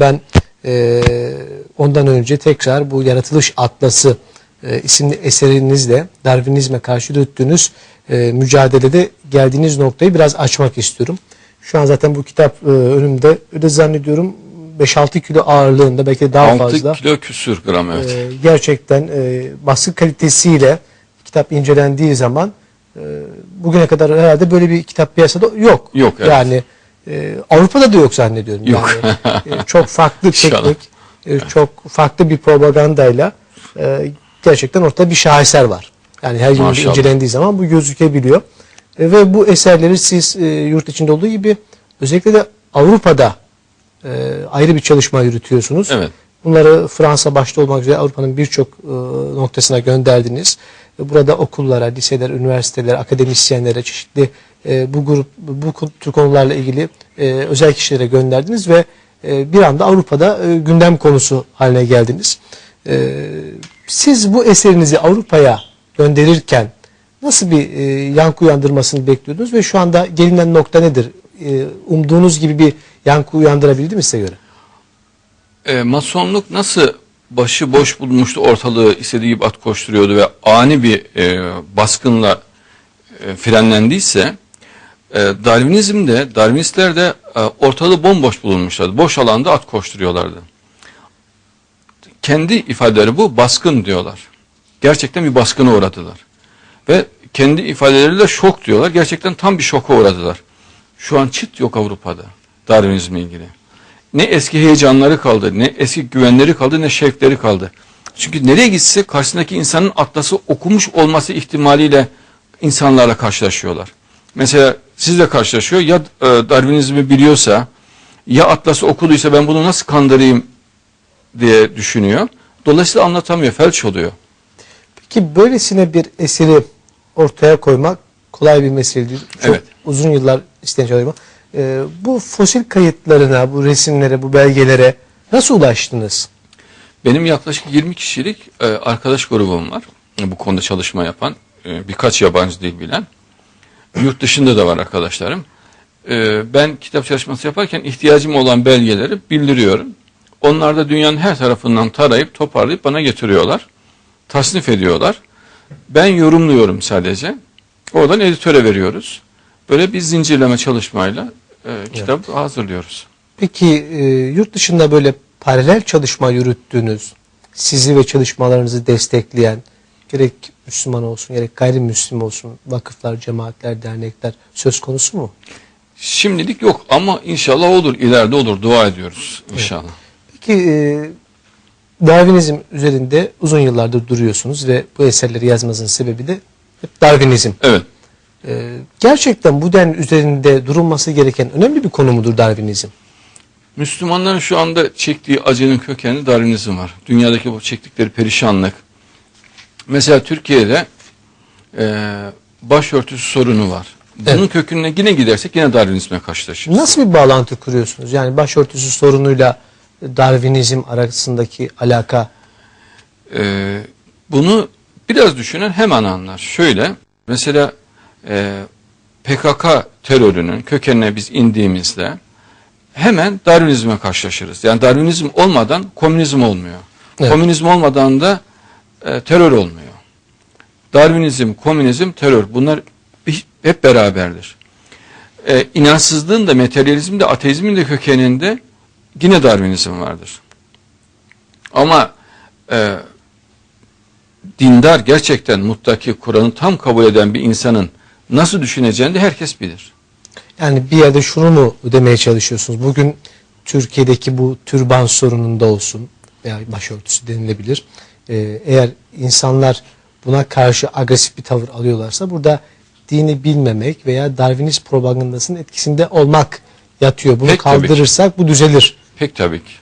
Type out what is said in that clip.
Hatta ben e, ondan önce tekrar bu Yaratılış Atlası e, isimli eserinizle Darwinizme karşı yürüttüğünüz e, mücadelede geldiğiniz noktayı biraz açmak istiyorum. Şu an zaten bu kitap e, önümde. Öyle zannediyorum 5-6 kilo ağırlığında belki daha 6 fazla. kilo küsür gram evet. Ee, gerçekten e, baskı kalitesiyle kitap incelendiği zaman e, bugüne kadar herhalde böyle bir kitap piyasada yok. Yok, evet. Yani e, Avrupa'da da yok zannediyorum. Yok. Yani, e, çok farklı teknik, e, çok farklı bir propagandayla e, gerçekten ortada bir şaheser var. Yani her gün Maşallah. incelendiği zaman bu gözükebiliyor. E, ve bu eserleri siz e, yurt içinde olduğu gibi özellikle de Avrupa'da e, ayrı bir çalışma yürütüyorsunuz. Evet. Bunları Fransa başta olmak üzere Avrupa'nın birçok e, noktasına gönderdiniz. Burada okullara, liseler, üniversiteler, akademisyenlere, çeşitli e, bu grup, bu tür konularla ilgili e, özel kişilere gönderdiniz ve e, bir anda Avrupa'da e, gündem konusu haline geldiniz. E, siz bu eserinizi Avrupa'ya gönderirken nasıl bir e, yankı uyandırmasını bekliyordunuz ve şu anda gelinen nokta nedir? E, umduğunuz gibi bir yankı uyandırabildi mi size göre? E, masonluk nasıl başı boş bulmuştu ortalığı istediği gibi at koşturuyordu ve ani bir e, baskınla e, frenlendiyse e, Darwinizm de Darwinistler de e, ortalığı bomboş bulunmuşlardı. Boş alanda at koşturuyorlardı. Kendi ifadeleri bu baskın diyorlar. Gerçekten bir baskına uğradılar. Ve kendi ifadeleriyle şok diyorlar. Gerçekten tam bir şoka uğradılar. Şu an çıt yok Avrupa'da Darwinizmle ilgili. Ne eski heyecanları kaldı, ne eski güvenleri kaldı, ne şevkleri kaldı. Çünkü nereye gitse karşısındaki insanın atlası okumuş olması ihtimaliyle insanlarla karşılaşıyorlar. Mesela sizle karşılaşıyor ya e, Darwinizmi biliyorsa ya atlası okuduysa ben bunu nasıl kandırayım diye düşünüyor. Dolayısıyla anlatamıyor, felç oluyor. Peki böylesine bir eseri ortaya koymak kolay bir mesele değil. Çok Evet. uzun yıllar isteyen çalışma. Ee, bu fosil kayıtlarına, bu resimlere, bu belgelere nasıl ulaştınız? Benim yaklaşık 20 kişilik e, arkadaş grubum var. Bu konuda çalışma yapan, e, birkaç yabancı dil bilen. Yurt dışında da var arkadaşlarım. E, ben kitap çalışması yaparken ihtiyacım olan belgeleri bildiriyorum. Onlar da dünyanın her tarafından tarayıp toparlayıp bana getiriyorlar. Tasnif ediyorlar. Ben yorumluyorum sadece. Oradan editöre veriyoruz. Böyle bir zincirleme çalışmayla e, kitap hazırlıyoruz. Peki e, yurt dışında böyle paralel çalışma yürüttüğünüz, sizi ve çalışmalarınızı destekleyen, gerek Müslüman olsun, gerek gayrimüslim olsun, vakıflar, cemaatler, dernekler söz konusu mu? Şimdilik yok ama inşallah olur. ileride olur. Dua ediyoruz inşallah. Peki e, Darwinizm üzerinde uzun yıllardır duruyorsunuz ve bu eserleri yazmanızın sebebi de hep Darwinizm. Evet. E, gerçekten bu den üzerinde durulması gereken önemli bir konu mudur Darwinizm? Müslümanların şu anda çektiği acının kökeni Darwinizm var. Dünyadaki bu çektikleri perişanlık. Mesela Türkiye'de e, başörtüsü sorunu var. Bunun Evet. köküne yine gidersek yine Darwinizmle karşılaşırız. Nasıl bir bağlantı kuruyorsunuz? Yani başörtüsü sorunuyla Darwinizm arasındaki alaka Ee, bunu biraz düşünen hemen anlar. Şöyle, mesela e, PKK terörünün kökenine biz indiğimizde hemen Darwinizme karşılaşırız. Yani Darwinizm olmadan komünizm olmuyor. Evet. Komünizm olmadan da e, terör olmuyor. Darwinizm, komünizm, terör bunlar hep beraberdir. E, inançsızlığın da, materyalizmin de, ateizmin de kökeninde yine Darwinizm vardır. Ama e, dindar gerçekten muttaki Kur'an'ı tam kabul eden bir insanın nasıl düşüneceğini de herkes bilir. Yani bir yerde şunu mu demeye çalışıyorsunuz? Bugün Türkiye'deki bu türban sorununda olsun veya başörtüsü denilebilir. Ee, eğer insanlar buna karşı agresif bir tavır alıyorlarsa burada dini bilmemek veya Darwinist propagandasının etkisinde olmak yatıyor. Bunu Pek tabii kaldırırsak bu düzelir. Pek tabii ki.